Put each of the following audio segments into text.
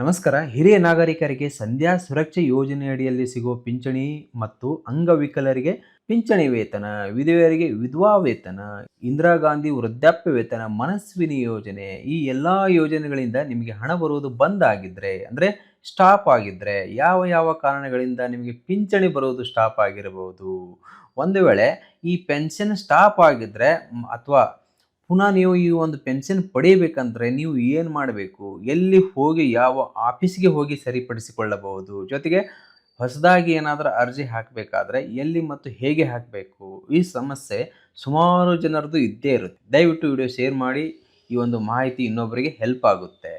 ನಮಸ್ಕಾರ. ಹಿರಿಯ ನಾಗರಿಕರಿಗೆ ಸಂಧ್ಯಾ ಸುರಕ್ಷೆ ಯೋಜನೆಯಡಿಯಲ್ಲಿ ಸಿಗುವ ಪಿಂಚಣಿ ಮತ್ತು ಅಂಗವಿಕಲರಿಗೆ ಪಿಂಚಣಿ ವೇತನ, ವಿಧವೆಯರಿಗೆ ವಿಧವಾ ವೇತನ, ಇಂದಿರಾ ಗಾಂಧಿ ವೃದ್ಧಾಪ್ಯ ವೇತನ, ಮನಸ್ವಿನಿ ಯೋಜನೆ ಈ ಎಲ್ಲ ಯೋಜನೆಗಳಿಂದ ನಿಮಗೆ ಹಣ ಬರುವುದು ಬಂದ್ ಆಗಿದ್ರೆ, ಅಂದರೆ ಸ್ಟಾಪ್ ಆಗಿದ್ರೆ ಯಾವ ಯಾವ ಕಾರಣಗಳಿಂದ ನಿಮಗೆ ಪಿಂಚಣಿ ಬರುವುದು ಸ್ಟಾಪ್ ಆಗಿರಬಹುದು? ಒಂದು ವೇಳೆ ಈ ಪೆನ್ಷನ್ ಸ್ಟಾಪ್ ಆಗಿದ್ರೆ ಅಥವಾ ಪುನಃ ನೀವು ಈ ಒಂದು ಪೆನ್ಷನ್ ಪಡೆಯಬೇಕಂದ್ರೆ ನೀವು ಏನು ಮಾಡಬೇಕು? ಎಲ್ಲಿ ಹೋಗಿ, ಯಾವ ಆಫೀಸ್ಗೆ ಹೋಗಿ ಸರಿಪಡಿಸಿಕೊಳ್ಳಬಹುದು? ಜೊತೆಗೆ ಹೊಸದಾಗಿ ಏನಾದರೂ ಅರ್ಜಿ ಹಾಕಬೇಕಾದ್ರೆ ಎಲ್ಲಿ ಮತ್ತು ಹೇಗೆ ಹಾಕಬೇಕು? ಈ ಸಮಸ್ಯೆ ಸುಮಾರು ಜನರದ್ದು ಇದ್ದೇ ಇರುತ್ತೆ. ದಯವಿಟ್ಟು ವಿಡಿಯೋ ಶೇರ್ ಮಾಡಿ, ಈ ಒಂದು ಮಾಹಿತಿ ಇನ್ನೊಬ್ಬರಿಗೆ ಹೆಲ್ಪ್ ಆಗುತ್ತೆ.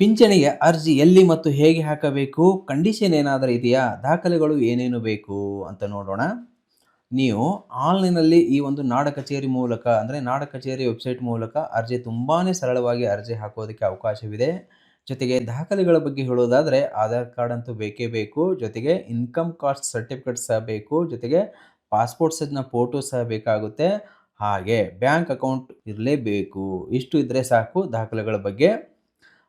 ಪಿಂಚಣಿಗೆ ಅರ್ಜಿ ಎಲ್ಲಿ ಮತ್ತು ಹೇಗೆ ಹಾಕಬೇಕು? ಕಂಡೀಷನ್ ಏನಾದರೂ ಇದೆಯಾ? ದಾಖಲೆಗಳು ಏನೇನು ಬೇಕು ಅಂತ ನೋಡೋಣ. ನೀವು ಆನ್ಲೈನಲ್ಲಿ ಈ ಒಂದು ನಾಡ ಕಚೇರಿ ಮೂಲಕ, ಅಂದರೆ ನಾಡ ಕಚೇರಿ ವೆಬ್ಸೈಟ್ ಮೂಲಕ ಅರ್ಜಿ ತುಂಬಾ ಸರಳವಾಗಿ ಅರ್ಜಿ ಹಾಕೋದಕ್ಕೆ ಅವಕಾಶವಿದೆ. ಜೊತೆಗೆ ದಾಖಲೆಗಳ ಬಗ್ಗೆ ಹೇಳೋದಾದರೆ ಆಧಾರ್ ಕಾರ್ಡ್ ಅಂತೂ ಬೇಕೇ ಬೇಕು, ಜೊತೆಗೆ ಇನ್ಕಮ್ ಕಾಸ್ಟ್ ಸರ್ಟಿಫಿಕೇಟ್ ಸಹ ಬೇಕು, ಜೊತೆಗೆ ಪಾಸ್ಪೋರ್ಟ್ ಸೈಜ್ನ ಫೋಟೋ ಸಹ ಬೇಕಾಗುತ್ತೆ. ಹಾಗೆ ಬ್ಯಾಂಕ್ ಅಕೌಂಟ್ ಇರಲೇಬೇಕು, ಇಷ್ಟು ಇದ್ದರೆ ಸಾಕು ದಾಖಲೆಗಳ ಬಗ್ಗೆ.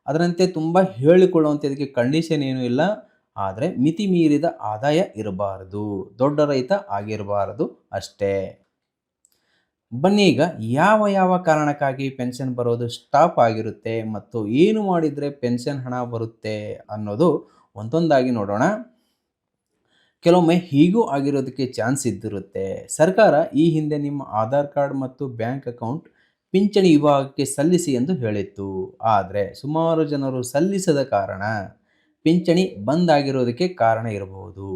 ಅದರಂತೆ ತುಂಬ ಹೇಳಿಕೊಳ್ಳುವಂಥದಕ್ಕೆ ಕಂಡೀಷನ್ ಏನೂ ಇಲ್ಲ. ಆದರೆ ಮಿತಿ ಮೀರಿದ ಆದಾಯ ಇರಬಾರದು, ದೊಡ್ಡ ರೈತ ಆಗಿರಬಾರದು ಅಷ್ಟೇ. ಬನ್ನಿ ಈಗ ಯಾವ ಯಾವ ಕಾರಣಕ್ಕಾಗಿ ಪೆನ್ಷನ್ ಬರೋದು ಸ್ಟಾಪ್ ಆಗಿರುತ್ತೆ ಮತ್ತು ಏನು ಮಾಡಿದರೆ ಪೆನ್ಷನ್ ಹಣ ಬರುತ್ತೆ ಅನ್ನೋದು ಒಂದೊಂದಾಗಿ ನೋಡೋಣ. ಕೆಲವೊಮ್ಮೆ ಹೀಗೂ ಆಗಿರೋದಕ್ಕೆ ಚಾನ್ಸ್ ಇದ್ದಿರುತ್ತೆ. ಸರ್ಕಾರ ಈ ಹಿಂದೆ ನಿಮ್ಮ ಆಧಾರ್ ಕಾರ್ಡ್ ಮತ್ತು ಬ್ಯಾಂಕ್ ಅಕೌಂಟ್ ಪಿಂಚಣಿ ವಿಭಾಗಕ್ಕೆ ಸಲ್ಲಿಸಿ ಎಂದು ಹೇಳಿತ್ತು. ಆದರೆ ಸುಮಾರು ಜನರು ಸಲ್ಲಿಸದ ಕಾರಣ ಪಿಂಚಣಿ ಬಂದ್ ಆಗಿರೋದಕ್ಕೆ ಕಾರಣ ಇರಬಹುದು.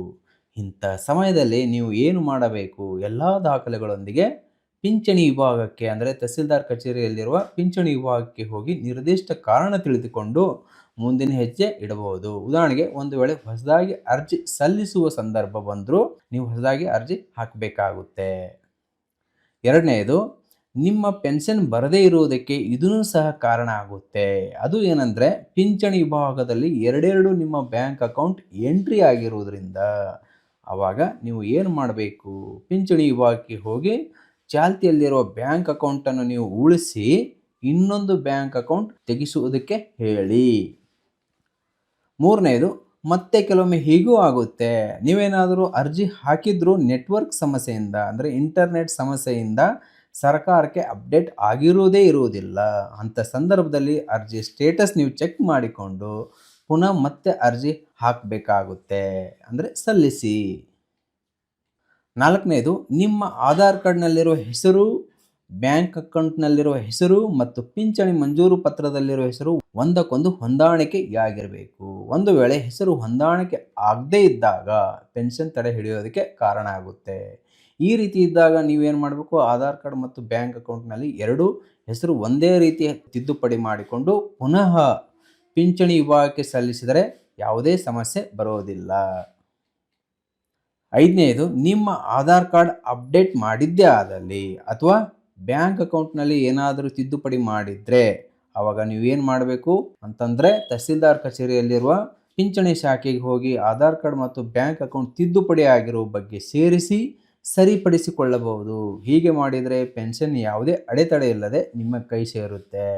ಇಂಥ ಸಮಯದಲ್ಲಿ ನೀವು ಏನು ಮಾಡಬೇಕು? ಎಲ್ಲ ದಾಖಲೆಗಳೊಂದಿಗೆ ಪಿಂಚಣಿ ವಿಭಾಗಕ್ಕೆ ಅಂದರೆ ತಹಸೀಲ್ದಾರ್ ಕಚೇರಿಯಲ್ಲಿರುವ ಪಿಂಚಣಿ ವಿಭಾಗಕ್ಕೆ ಹೋಗಿ ನಿರ್ದಿಷ್ಟ ಕಾರಣ ತಿಳಿದುಕೊಂಡು ಮುಂದಿನ ಹೆಜ್ಜೆ ಇಡಬಹುದು. ಉದಾಹರಣೆಗೆ ಒಂದು ವೇಳೆ ಹೊಸದಾಗಿ ಅರ್ಜಿ ಸಲ್ಲಿಸುವ ಸಂದರ್ಭ ಬಂದರೂ ನೀವು ಹೊಸದಾಗಿ ಅರ್ಜಿ ಹಾಕಬೇಕಾಗುತ್ತೆ. ಎರಡನೆಯದು ನಿಮ್ಮ ಪೆನ್ಷನ್ ಬರದೇ ಇರುವುದಕ್ಕೆ ಇದೂ ಸಹ ಕಾರಣ ಆಗುತ್ತೆ. ಅದು ಏನಂದರೆ, ಪಿಂಚಣಿ ವಿಭಾಗದಲ್ಲಿ ಎರಡೆರಡು ನಿಮ್ಮ ಬ್ಯಾಂಕ್ ಅಕೌಂಟ್ ಎಂಟ್ರಿ ಆಗಿರುವುದರಿಂದ ಆವಾಗ ನೀವು ಏನು ಮಾಡಬೇಕು? ಪಿಂಚಣಿ ವಿಭಾಗಕ್ಕೆ ಹೋಗಿ ಚಾಲ್ತಿಯಲ್ಲಿರುವ ಬ್ಯಾಂಕ್ ಅಕೌಂಟನ್ನು ನೀವು ಉಳಿಸಿ, ಇನ್ನೊಂದು ಬ್ಯಾಂಕ್ ಅಕೌಂಟ್ ತೆಗೆಸುವುದಕ್ಕೆ ಹೇಳಿ. ಮೂರನೇದು, ಮತ್ತೆ ಕೆಲವೊಮ್ಮೆ ಹೀಗೂ ಆಗುತ್ತೆ. ನೀವೇನಾದರೂ ಅರ್ಜಿ ಹಾಕಿದ್ರೂ ನೆಟ್ವರ್ಕ್ ಸಮಸ್ಯೆಯಿಂದ, ಅಂದರೆ ಇಂಟರ್ನೆಟ್ ಸಮಸ್ಯೆಯಿಂದ ಸರ್ಕಾರಕ್ಕೆ ಅಪ್ಡೇಟ್ ಆಗಿರುವುದೇ ಇರುವುದಿಲ್ಲ ಅಂಥ ಸಂದರ್ಭದಲ್ಲಿ ಅರ್ಜಿ ಸ್ಟೇಟಸ್ ನೀವು ಚೆಕ್ ಮಾಡಿಕೊಂಡು ಪುನಃ ಮತ್ತೆ ಅರ್ಜಿ ಹಾಕಬೇಕಾಗುತ್ತೆ. ಅಂದರೆ ಸಲ್ಲಿಸಿ. ನಾಲ್ಕನೇದು, ನಿಮ್ಮ ಆಧಾರ್ ಕಾರ್ಡ್ನಲ್ಲಿರುವ ಹೆಸರು ಬ್ಯಾಂಕ್ ಅಕೌಂಟ್ನಲ್ಲಿರುವ ಹೆಸರು ಮತ್ತು ಪಿಂಚಣಿ ಮಂಜೂರು ಪತ್ರದಲ್ಲಿರುವ ಹೆಸರು ಒಂದಕ್ಕೊಂದು ಹೊಂದಾಣಿಕೆಯಾಗಿರಬೇಕು ಒಂದು ವೇಳೆ ಹೆಸರು ಹೊಂದಾಣಿಕೆ ಆಗದೇ ಇದ್ದಾಗ ಪೆನ್ಷನ್ ತಡೆ ಹಿಡಿಯೋದಕ್ಕೆ ಕಾರಣ ಆಗುತ್ತೆ. ಈ ರೀತಿ ಇದ್ದಾಗ ನೀವೇನು ಮಾಡಬೇಕು? ಆಧಾರ್ ಕಾರ್ಡ್ ಮತ್ತು ಬ್ಯಾಂಕ್ ಅಕೌಂಟ್ನಲ್ಲಿ ಎರಡು ಹೆಸರು ಒಂದೇ ರೀತಿಯ ತಿದ್ದುಪಡಿ ಮಾಡಿಕೊಂಡು ಪುನಃ ಪಿಂಚಣಿ ವಿಭಾಗಕ್ಕೆ ಸಲ್ಲಿಸಿದರೆ ಯಾವುದೇ ಸಮಸ್ಯೆ ಬರೋದಿಲ್ಲ. ಐದನೇದು, ನಿಮ್ಮ ಆಧಾರ್ ಕಾರ್ಡ್ ಅಪ್ಡೇಟ್ ಮಾಡಿದ್ದೇ ಆದಲ್ಲಿ ಅಥವಾ ಬ್ಯಾಂಕ್ ಅಕೌಂಟ್ನಲ್ಲಿ ಏನಾದರೂ ತಿದ್ದುಪಡಿ ಮಾಡಿದರೆ ಆವಾಗ ಏನು ಮಾಡಬೇಕು ಅಂತಂದರೆ ತಹಸೀಲ್ದಾರ್ ಕಚೇರಿಯಲ್ಲಿರುವ ಪಿಂಚಣಿ ಶಾಖೆಗೆ ಹೋಗಿ ಆಧಾರ್ ಕಾರ್ಡ್ ಮತ್ತು ಬ್ಯಾಂಕ್ ಅಕೌಂಟ್ ತಿದ್ದುಪಡಿ ಆಗಿರೋ ಬಗ್ಗೆ ಸೇರಿಸಿ ಸರಿಪಡಿಸಿಕೊಳ್ಳಬಹುದು. ಹೀಗೆ ಮಾಡಿದರೆ ಪೆನ್ಷನ್ ಯಾವುದೇ ಅಡೆತಡೆ ಇಲ್ಲದೆ ನಿಮ್ಮ ಕೈ ಸೇರುತ್ತೆ.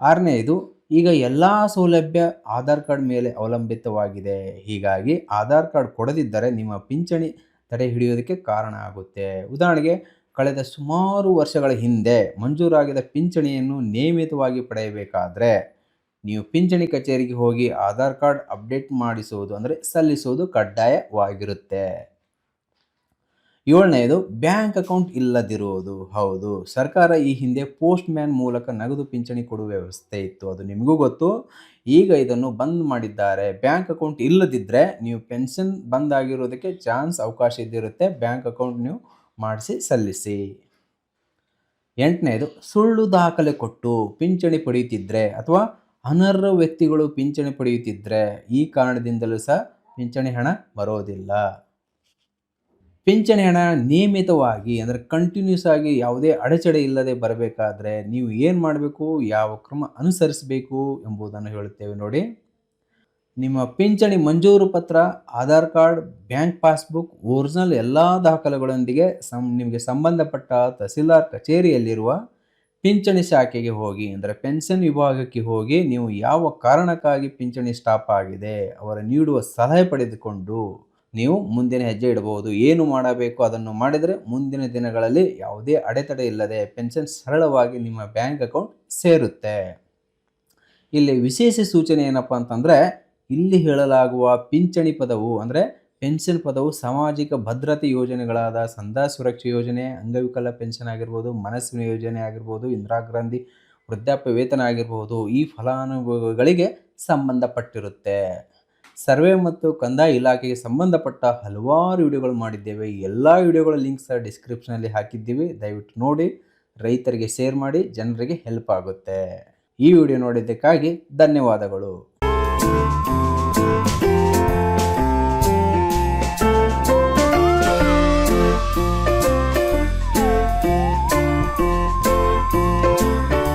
ಆರನೆಯದು ಈಗ ಎಲ್ಲ ಸೌಲಭ್ಯ ಆಧಾರ್ ಕಾರ್ಡ್ ಮೇಲೆ ಅವಲಂಬಿತವಾಗಿದೆ. ಹೀಗಾಗಿ ಆಧಾರ್ ಕಾರ್ಡ್ ಕೊಡದಿದ್ದರೆ ನಿಮ್ಮ ಪಿಂಚಣಿ ತಡೆ ಹಿಡಿಯೋದಕ್ಕೆ ಕಾರಣ ಆಗುತ್ತೆ. ಉದಾಹರಣೆಗೆ ಕಳೆದ ಸುಮಾರು ವರ್ಷಗಳ ಹಿಂದೆ ಮಂಜೂರಾಗಿದ್ದ ಪಿಂಚಣಿಯನ್ನು ನಿಯಮಿತವಾಗಿ ಪಡೆಯಬೇಕಾದರೆ ನೀವು ಪಿಂಚಣಿ ಕಚೇರಿಗೆ ಹೋಗಿ ಆಧಾರ್ ಕಾರ್ಡ್ ಅಪ್ಡೇಟ್ ಮಾಡಿಸುವುದು ಅಂದರೆ ಸಲ್ಲಿಸುವುದು ಕಡ್ಡಾಯವಾಗಿರುತ್ತೆ. ಏಳನೆಯದು ಬ್ಯಾಂಕ್ ಅಕೌಂಟ್ ಇಲ್ಲದಿರುವುದು. ಹೌದು, ಸರ್ಕಾರ ಈ ಹಿಂದೆ ಪೋಸ್ಟ್ ಮ್ಯಾನ್ ಮೂಲಕ ನಗದು ಪಿಂಚಣಿ ಕೊಡುವ ವ್ಯವಸ್ಥೆ ಇತ್ತು, ಅದು ನಿಮಗೂ ಗೊತ್ತು. ಈಗ ಇದನ್ನು ಬಂದ್ ಮಾಡಿದ್ದಾರೆ. ಬ್ಯಾಂಕ್ ಅಕೌಂಟ್ ಇಲ್ಲದಿದ್ದರೆ ನೀವು ಪೆನ್ಷನ್ ಬಂದ್ ಆಗಿರೋದಕ್ಕೆ ಚಾನ್ಸ್ ಅವಕಾಶ ಇದ್ದಿರುತ್ತೆ. ಬ್ಯಾಂಕ್ ಅಕೌಂಟ್ ನೀವು ಮಾಡಿಸಿ ಸಲ್ಲಿಸಿ. ಎಂಟನೇದು, ಸುಳ್ಳು ದಾಖಲೆ ಕೊಟ್ಟು ಪಿಂಚಣಿ ಪಡೆಯುತ್ತಿದ್ದರೆ ಅಥವಾ ಅನರ್ಹ ವ್ಯಕ್ತಿಗಳು ಪಿಂಚಣಿ ಪಡೆಯುತ್ತಿದ್ದರೆ ಈ ಕಾರಣದಿಂದಲೂ ಸಹ ಪಿಂಚಣಿ ಹಣ ಬರೋದಿಲ್ಲ. ಪಿಂಚಣಿ ಹಣ ನಿಯಮಿತವಾಗಿ ಅಂದರೆ ಕಂಟಿನ್ಯೂಸ್ ಆಗಿ ಯಾವುದೇ ಅಡೆಚಡೆ ಇಲ್ಲದೆ ಬರಬೇಕಾದ್ರೆ ನೀವು ಏನು ಮಾಡಬೇಕು, ಯಾವ ಕ್ರಮ ಅನುಸರಿಸಬೇಕು ಎಂಬುದನ್ನು ಹೇಳುತ್ತೇವೆ ನೋಡಿ. ನಿಮ್ಮ ಪಿಂಚಣಿ ಮಂಜೂರು ಪತ್ರ, Aadhaar card, bank passbook, original ಎಲ್ಲ ದಾಖಲೆಗಳೊಂದಿಗೆ ಸಂ, ನಿಮಗೆ ಸಂಬಂಧಪಟ್ಟ ತಹಸೀಲ್ದಾರ್ ಕಚೇರಿಯಲ್ಲಿರುವ ಪಿಂಚಣಿ ಶಾಖೆಗೆ ಹೋಗಿ, ಅಂದರೆ ಪೆನ್ಷನ್ ವಿಭಾಗಕ್ಕೆ ಹೋಗಿ ನೀವು ಯಾವ ಕಾರಣಕ್ಕಾಗಿ ಪಿಂಚಣಿ ಸ್ಟಾಪ್ ಆಗಿದೆ, ಅವರ ನೀಡುವ ಸಲಹೆ ಪಡೆದುಕೊಂಡು ನೀವು ಮುಂದಿನ ಹೆಜ್ಜೆ ಇಡಬಹುದು, ಏನು ಮಾಡಬೇಕು ಅದನ್ನು ಮಾಡಿದರೆ ಮುಂದಿನ ದಿನಗಳಲ್ಲಿ ಯಾವುದೇ ಅಡೆತಡೆ ಇಲ್ಲದೆ ಪೆನ್ಷನ್ ಸರಳವಾಗಿ ನಿಮ್ಮ ಬ್ಯಾಂಕ್ ಅಕೌಂಟ್ ಸೇರುತ್ತೆ. ಇಲ್ಲಿ ವಿಶೇಷ ಸೂಚನೆ ಏನಪ್ಪ ಅಂತಂದರೆ ಇಲ್ಲಿ ಹೇಳಲಾಗುವ ಪಿಂಚಣಿ ಪದವು ಅಂದರೆ ಪೆನ್ಷನ್ ಪದವು ಸಾಮಾಜಿಕ ಭದ್ರತೆ ಯೋಜನೆಗಳಾದ ಸಂಧಾ ಸುರಕ್ಷಾ ಯೋಜನೆ, ಅಂಗವಿಕಲ ಪೆನ್ಷನ್ ಆಗಿರ್ಬೋದು, ಮನಸ್ಸಿನ ಯೋಜನೆ ಆಗಿರ್ಬೋದು, ಇಂದಿರಾ ಗಾಂಧಿ ವೃದ್ಧಾಪ್ಯ ವೇತನ ಆಗಿರ್ಬೋದು, ಈ ಫಲಾನುಭವಿಗಳಿಗೆ ಸಂಬಂಧಪಟ್ಟಿರುತ್ತೆ. ಸರ್ವೆ ಮತ್ತು ಕಂದಾಯ ಇಲಾಖೆಗೆ ಸಂಬಂಧಪಟ್ಟ ಹಲವಾರು ವಿಡಿಯೋಗಳು ಮಾಡಿದ್ದೇವೆ. ಎಲ್ಲ ವಿಡಿಯೋಗಳ ಲಿಂಕ್ಸ್ ಡಿಸ್ಕ್ರಿಪ್ಷನಲ್ಲಿ ಹಾಕಿದ್ದೀವಿ. ದಯವಿಟ್ಟು ನೋಡಿ, ರೈತರಿಗೆ ಶೇರ್ ಮಾಡಿ, ಜನರಿಗೆ ಹೆಲ್ಪ್ ಆಗುತ್ತೆ. ಈ ವಿಡಿಯೋ ನೋಡಿದ್ದಕ್ಕಾಗಿ ಧನ್ಯವಾದಗಳು.